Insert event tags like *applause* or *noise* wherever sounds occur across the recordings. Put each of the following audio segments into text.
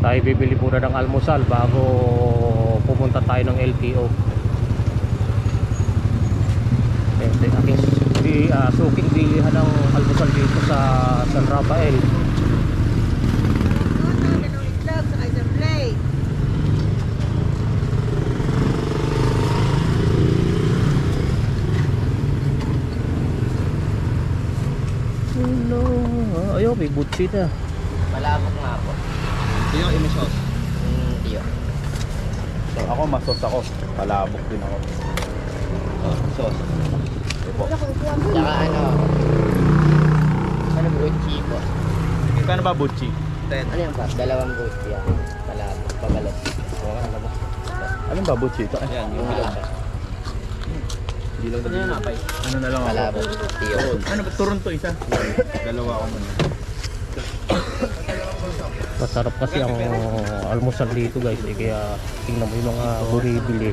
tayo bibili muna ng almusal bago pumunta tayo ng LTO ito yung aking di, ah, suking bilihan ng almusal dito sa San Rafael. Hello. Ayaw, may butsi na. Malabok nga po. Yung imisos? Mm. So, ako masos ako. Palabok din ako. Oh, sos. Ito po. Tsaka ano, ano buchi po. Kano ba butchi? Ano yan pa? Dalawang buchi yan. Malabok, pabalot. Oo, ano ba? Anong ba butchi ito? Ayan, Yung bilog siya. Hindi lang na. Ano na lang ako? Malabok, tiyo. Ano ba? Turon to isa? Dalawa ako muna. Masarap kasi ang almusal dito guys eh, kaya tingnan mo yung mga buribili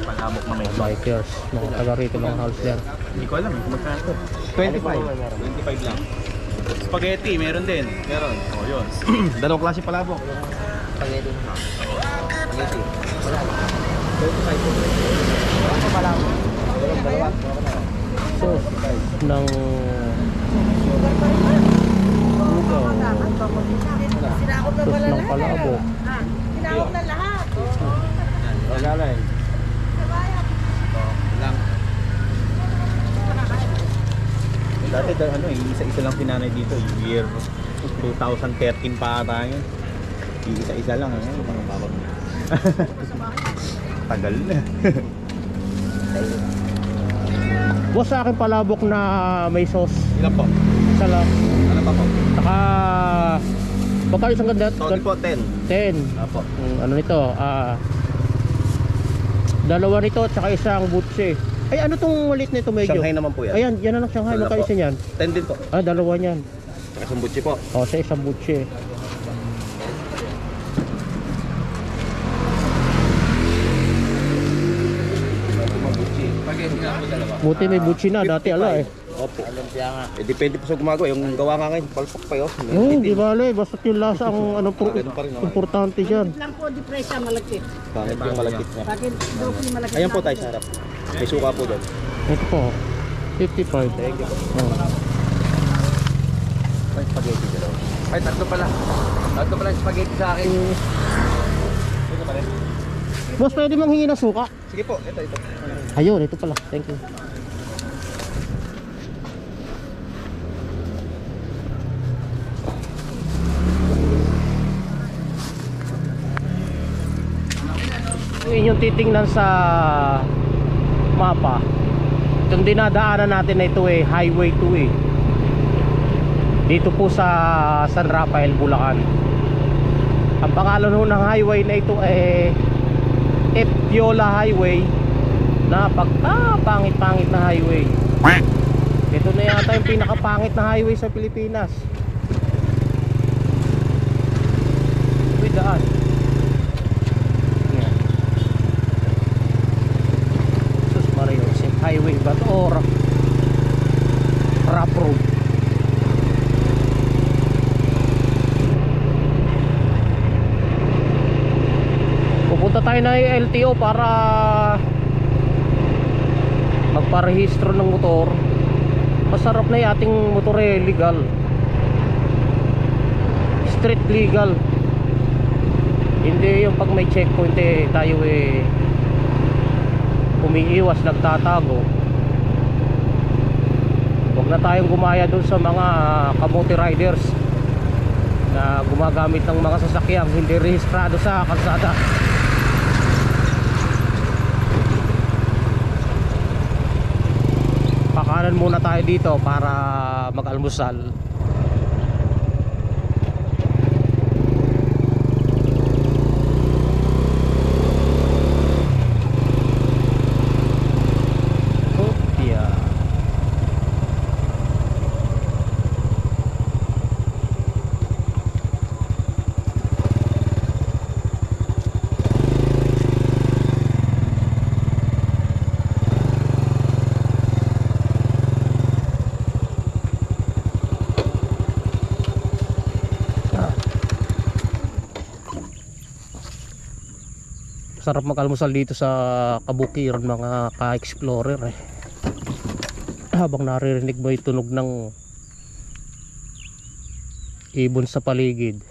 Palabok na may bikers mga taga rito ng house yan Hindi ko alam eh. kung Magkano to? 25. 25 lang. Spaghetti, meron din. Meron. Oh, yun. *clears throat* Dalawang klase palabok. Spaghetti. Spaghetti. so ng lugaw Sinakop na pala lahat. palabo Ah, Sinakop na lahat. Regalay. Lang. Dati da, ano, eh, isa-isa lang pinanay dito. Year 2013 pa ata yun. Isa-isa lang. Ano, mga babag *laughs* Tagal na. boss sa akin palabok na may sauce Ilan po? isa lang Ano pa po? saka baka isang ganda Total po 10. 10 Apo. Mm, ano nito ah dalawa nito at saka isang butse ay ano tong maliit nito medyo Shanghai naman po yan. ayan yan na lang Shanghai Wala magka po. isa niyan 10 din po. ah dalawa niyan Saka isang butchi po. o sa isang butse buti may butse na dati ala eh Opo. Alumpia nga. Eh, depende po sa gumagawa. Yung gawa nga ngayon, palpak pa yun. oh di bale basta yung lasa ang ano pro- Ganun pa rin naman. importante diyan lang po di presya malagkit. Bakit yung malagkit niya? Bakit doble malagkit? Ayan po tayo sa harap. May suka po doon. ito po 55 Thank you po. oh. May spaghetti dalawa. Ay, tatlo pala. Tatlo pala yung spaghetti sa akin. Ito pa rin. boss pwede manghingi ng suka Sige po, ito, ito. ayun ito pala thank you Kung inyong titingnan sa mapa. Itong dinadaanan natin na ito eh highway 2 eh. Dito po sa San Rafael, Bulacan. Ang pangalan ho ng highway na ito eh Epiola Highway. Napagka pangit-pangit na highway. Ito na yata yung pinakapangit na highway sa Pilipinas highway ba to or rough road pupunta tayo na LTO para magparehistro ng motor. Masarap na yung ating motor eh legal. Street legal. Hindi yung pag may checkpoint eh tayo eh umiiwas nagtatago. Huwag na tayong gumaya dun sa mga kamote riders na gumagamit ng mga sasakyang hindi rehistrado sa kalsada. Pakanan muna tayo dito para mag-almusal Masarap mag-almusal dito sa kabukiran mga ka-explorer eh. Habang naririnig mo yung tunog ng ibon sa paligid.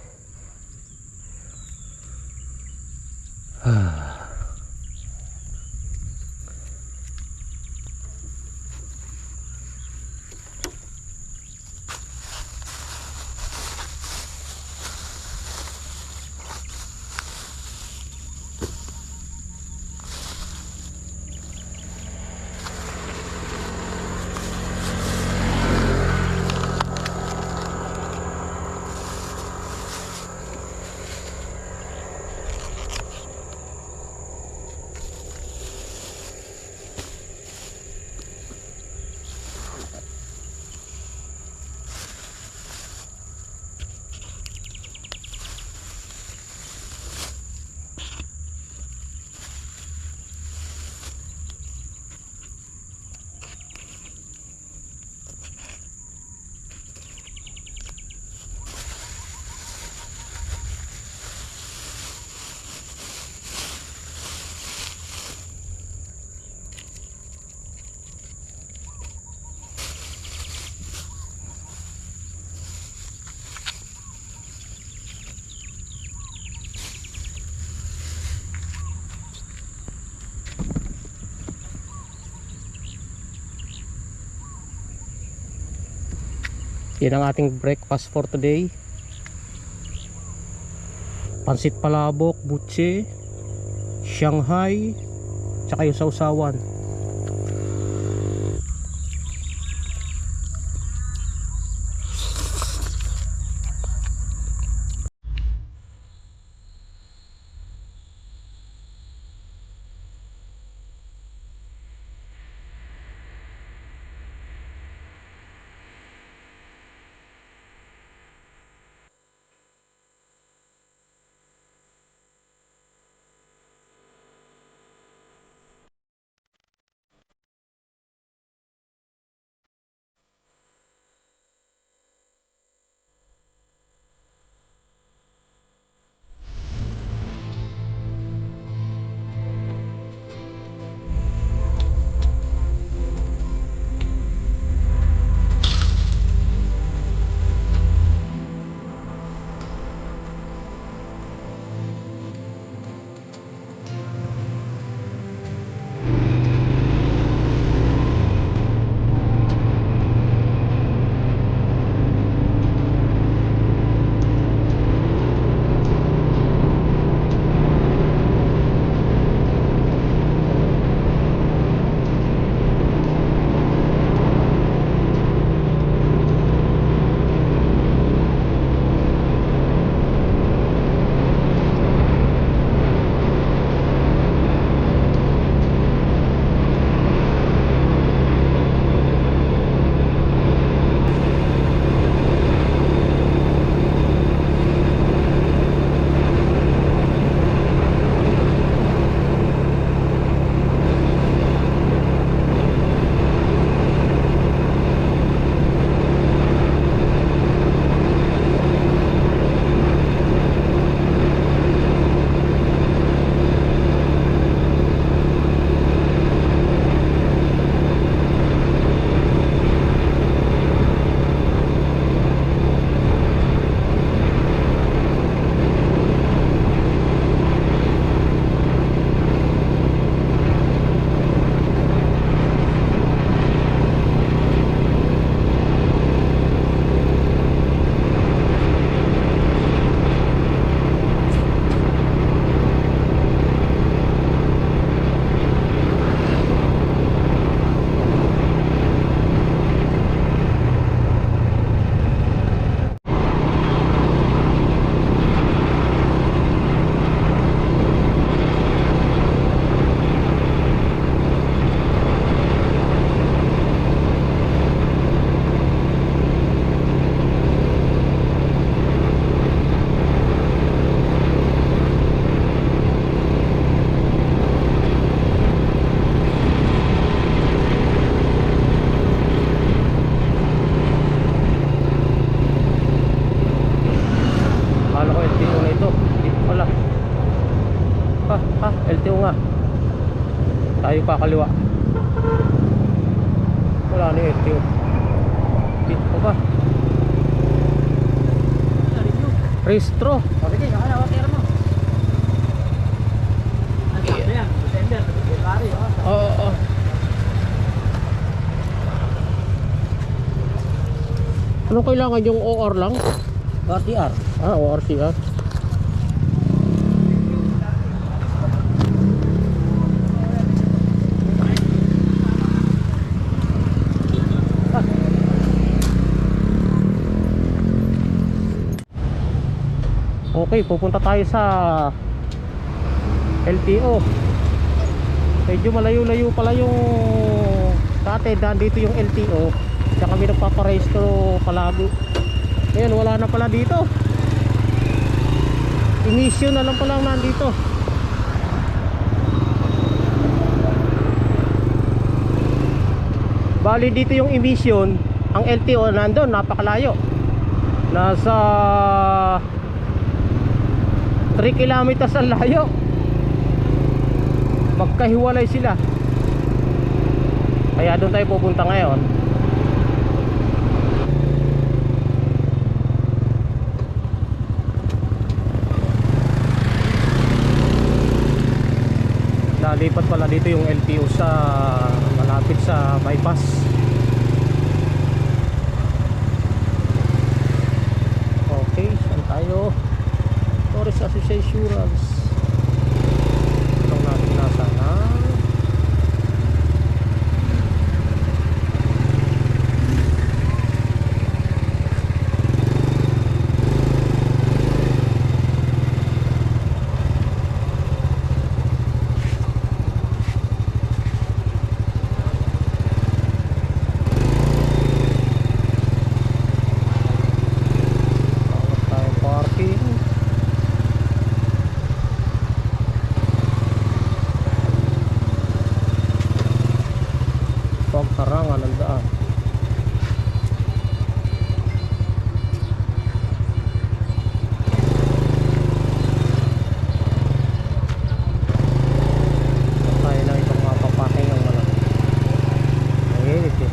Yan ang ating breakfast for today. Pansit palabok, butse, Shanghai, tsaka yung sausawan. Tayo kakaliwa. Wala na yung LTO. Dito pa ba? Restro. Pwede, nakala ko tira mo. Ang sabi yan, December, oh. Oo, oo. Anong kailangan yung OR lang? RTR. Ah, ORCR. Okay, pupunta tayo sa LTO. Medyo malayo-layo pala yung dati dito yung LTO. Kaya kami nagpaparehistro palagi. Ngayon wala na pala dito. Emission na lang pala nandito. Bali dito yung emission, ang LTO nandun, napakalayo. Nasa 3 kilometers ang layo. Magkahiwalay sila. Kaya doon tayo pupunta ngayon. Nalipat pala dito yung LTO sa malapit sa bypass. Okay, saan tayo? Tourist Associations. Itong natin nasa na. Bawat tayo parking. Pagharangan ng daan. Tayo lang itong mapapaking ang wala. Ayun, ito.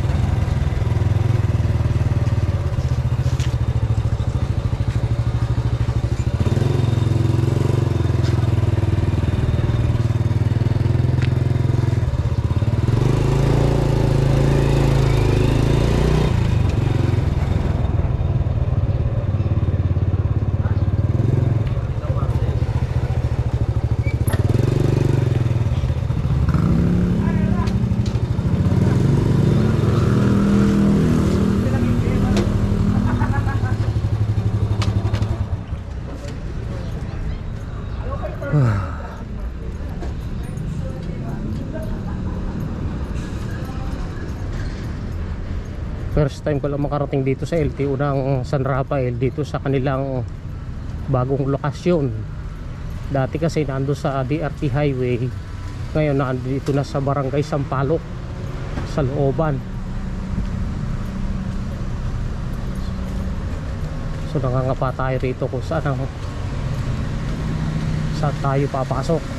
First time ko lang makarating dito sa LTO ng San Rafael dito sa kanilang bagong lokasyon. Dati kasi nando sa DRT Highway. Ngayon nandito na sa Barangay Sampaloc sa looban. So nangangapa tayo rito kung saan ang saan tayo papasok.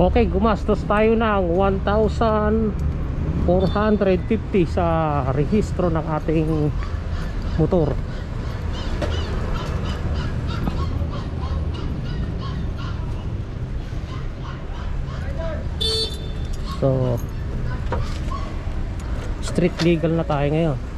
Okay, gumastos tayo ng 1,450 sa rehistro ng ating motor. So, street legal na tayo ngayon.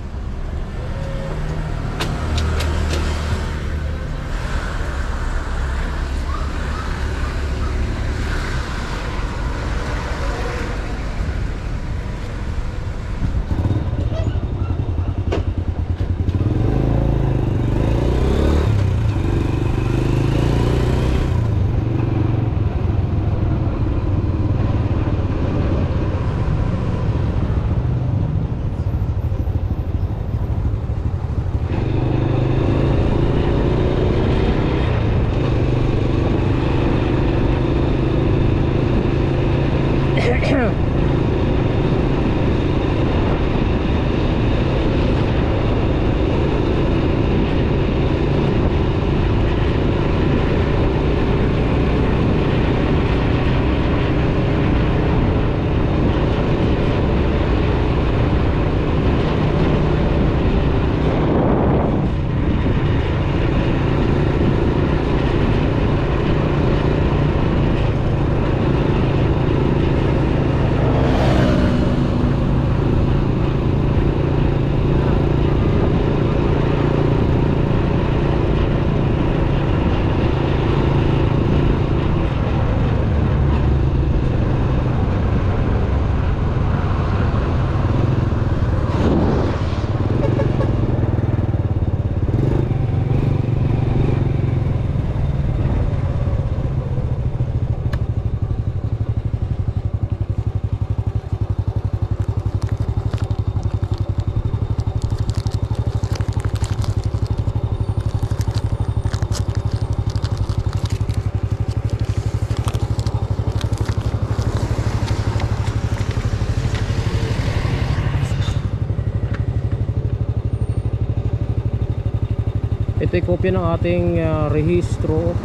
Ay kopya ng ating ah, rehistro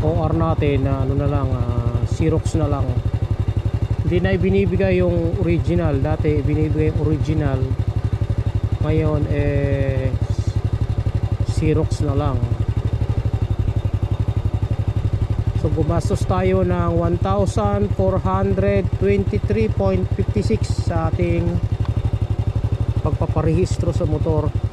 OR natin na ano na lang ah, Xerox na lang. Hindi na ibinibigay yung original. Dati ibinibigay yung original. Ngayon eh Xerox na lang. So gumastos tayo ng 1,423.56 sa ating pagpaparehistro sa motor